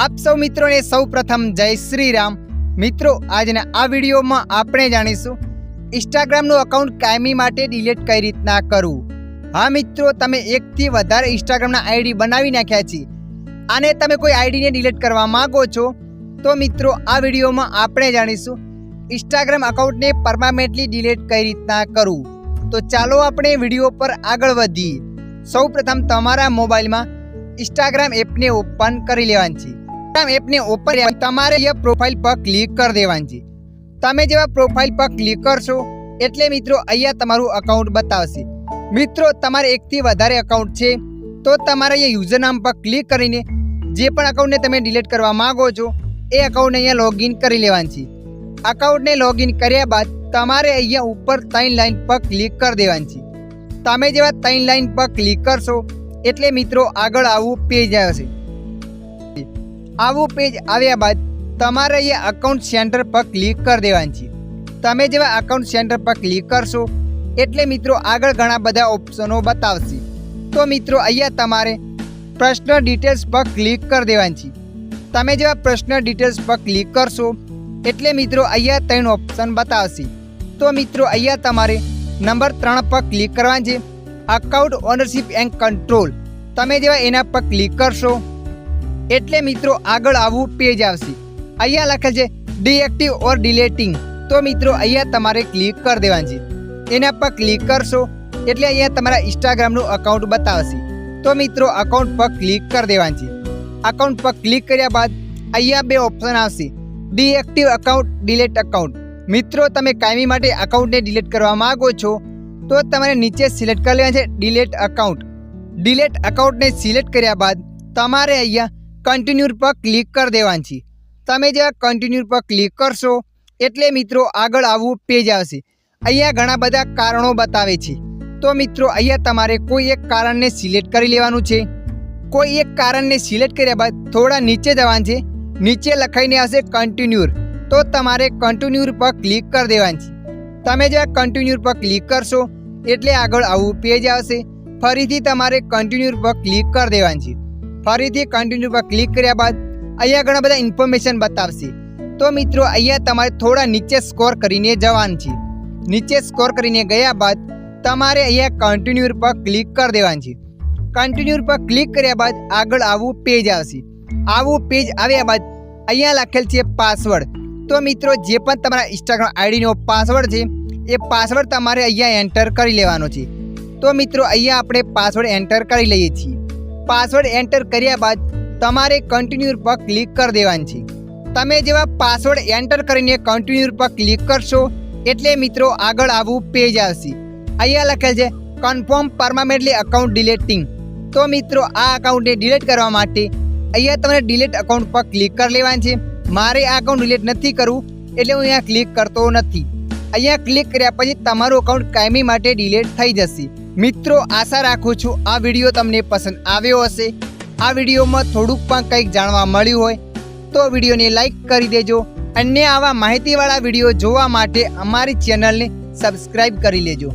આપ સૌ મિત્રોને સૌ પ્રથમ જય શ્રી રામ મિત્રો, આજના આ વિડીયોમાં આપણે જાણીશું ઇન્સ્ટાગ્રામનું અકાઉન્ટ કાયમી માટે ડિલીટ કઈ રીતના કરવું? હા મિત્રો, તમે એકથી વધારે ઇન્સ્ટાગ્રામના આઈડી બનાવી નાખ્યા છે. અને તમે કોઈ આઈડીને ડિલીટ કરવા માંગો છો, તો મિત્રો, આ વિડીયોમાં આપણે જાણીશું ઇન્સ્ટાગ્રામ અકાઉન્ટને પરમાનેન્ટલી ડિલીટ કઈ રીતના કરવું. તો ચાલો આપણે વીડિયો પર આગળ વધીએ. સૌ પ્રથમ તમારા મોબાઈલમાં ઇન્સ્ટાગ્રામ એપને ઓપન કરી લેવાની છે. ઇન્સ્ટાગ્રામ એપને ઓપન તમારે અહીંયા પ્રોફાઇલ પર ક્લિક કરી દેવાની. છે તમે જેવા પ્રોફાઇલ પર ક્લિક કરશો, એટલે મિત્રો અહીંયા તમારું અકાઉન્ટ બતાવશે. મિત્રો, તમારે એકથી વધારે અકાઉન્ટ છે, તો તમારે અહીંયા યુઝર નામ પર ક્લિક કરીને જે પણ અકાઉન્ટને તમે ડિલીટ કરવા માંગો છો, એ અકાઉન્ટને અહીંયા લોગિન કરી લેવાની છે. અકાઉન્ટને લોગિન કર્યા બાદ તમારે અહીંયા ઉપર ત્રણ લાઈન પર ક્લિક કરી દેવાની છે. તમે જેવા ત્રણ લાઈન પર ક્લિક કરશો, એટલે મિત્રો આગળ આવું પેજ આવશે. આવું પેજ આવ્યા બાદ તમારે અહીંયા અકાઉન્ટ સેન્ટર પર ક્લિક કરી દેવાની છે. તમે જેવા અકાઉન્ટ સેન્ટર પર ક્લિક કરશો, એટલે મિત્રો આગળ ઘણા બધા ઓપ્શનો બતાવશે. તો મિત્રો અહીંયા તમારે પ્રશ્ન ડિટેલ્સ પર ક્લિક કરી દેવાની છે. તમે જેવા પ્રશ્ન ડિટેલ્સ પર ક્લિક કરશો, એટલે મિત્રો અહીંયા ત્રણ ઓપ્શન બતાવશે. તો મિત્રો અહીંયા તમારે નંબર ત્રણ પર ક્લિક કરવાની છે. અકાઉન્ટ ઓનરશિપ એન્ડ કંટ્રોલ તમે જેવા એના પર ક્લિક કરશો એટલે મિત્રો આગળ આવું પેજ આવશે. અહીંયા લખેલ છે ડીએક્ટિવ ઓર ડિલેટિંગ તો મિત્રો અહીંયા તમારે ક્લિક કરી દેવાની છે. એના પર ક્લિક કરશો એટલે અહીંયા તમારા ઇન્સ્ટાગ્રામનું અકાઉન્ટ બતાવશે. તો મિત્રો અકાઉન્ટ પર ક્લિક કરી દેવાની છે. અકાઉન્ટ પર ક્લિક કર્યા બાદ અહીંયા બે ઓપ્શન આવશે. ડીએક્ટિવ અકાઉન્ટ ડિલેટ અકાઉન્ટ મિત્રો તમે કાયમી માટે અકાઉન્ટને ડિલેટ કરવા માંગો છો, તો તમારે નીચે સિલેક્ટ કરી લેવાનું છે ડિલેટ અકાઉન્ટ ડિલેટ અકાઉન્ટને સિલેક્ટ કર્યા બાદ તમારે અહીંયા કન્ટિન્યુ પર ક્લિક કરી દેવાની છે તમે જ્યાં કન્ટિન્યુ પર ક્લિક કરશો, એટલે મિત્રો આગળ આવવું પેજ આવશે. અહીંયા ઘણા બધા કારણો બતાવે છે. તો મિત્રો, અહીંયા તમારે કોઈ એક કારણને સિલેક્ટ કરી લેવાનું છે. કોઈ એક કારણને સિલેક્ટ કર્યા બાદ થોડા નીચે જવાનું છે. નીચે લખાઈને આવશે કન્ટિન્યુર તો તમારે કન્ટિન્યુર પર ક્લિક કરી દેવાની છે તમે જ્યાં કન્ટિન્યુર પર ક્લિક કરશો, એટલે આગળ આવું પેજ આવશે. ફરીથી તમારે કન્ટિન્યુર પર ક્લિક કરી દેવાની છે ફરીથી કન્ટિન્યુ પર ક્લિક કર્યા બાદ અહીંયા ઘણા બધા ઇન્ફોર્મેશન બતાવશે. તો મિત્રો, અહીંયા તમારે થોડા નીચે સ્કોર કરીને જવાનું છે. નીચે સ્કોર કરીને ગયા બાદ તમારે અહીંયા કન્ટિન્યુ પર ક્લિક કરી દેવાનું છે. કન્ટિન્યુ પર ક્લિક કર્યા બાદ આગળ આવું પેજ આવશે. આવું પેજ આવ્યા બાદ અહીંયા લખેલ છે પાસવર્ડ તો મિત્રો, જે પણ તમારા ઇન્સ્ટાગ્રામ આઈડીનો પાસવર્ડ છે, એ પાસવર્ડ તમારે અહીંયા એન્ટર કરી લેવાનો છે. તો મિત્રો, અહીંયા આપણે પાસવર્ડ એન્ટર કરી લઈએ છીએ. પાસવર્ડ એન્ટર કર્યા બાદ તમારે કન્ટિન્યુ પર ક્લિક કરી દેવાની છે. તમે જેવા પાસવર્ડ એન્ટર કરીને કન્ટિન્યુ પર ક્લિક કરશો, એટલે મિત્રો આગળ આવું પેજ આવશે. અહીંયા લખેલ છે કન્ફર્મ પરમાનન્ટલી અકાઉન્ટ ડિલેટિંગ તો મિત્રો, આ અકાઉન્ટને ડિલીટ કરવા માટે અહીંયા તમારે ડિલીટ અકાઉન્ટ પર ક્લિક કરી લેવાનું છે. મારે આ અકાઉન્ટ ડિલીટ નથી કરવું, એટલે હું અહીંયા ક્લિક કરતો નથી. અહીંયા ક્લિક કર્યા પછી તમારું અકાઉન્ટ કાયમી માટે ડિલીટ થઈ જશે. મિત્રો, આશા રાખું છું આ વીડિયો તમને પસંદ આવ્યો હશે. આ વિડીયોમાં થોડુંક પણ કંઈક જાણવા મળ્યું હોય, તો વિડીયોને લાઈક કરી દેજો અન્ય આવા માહિતીવાળા વીડિયો જોવા માટે અમારી ચેનલને સબસ્ક્રાઈબ કરી લેજો.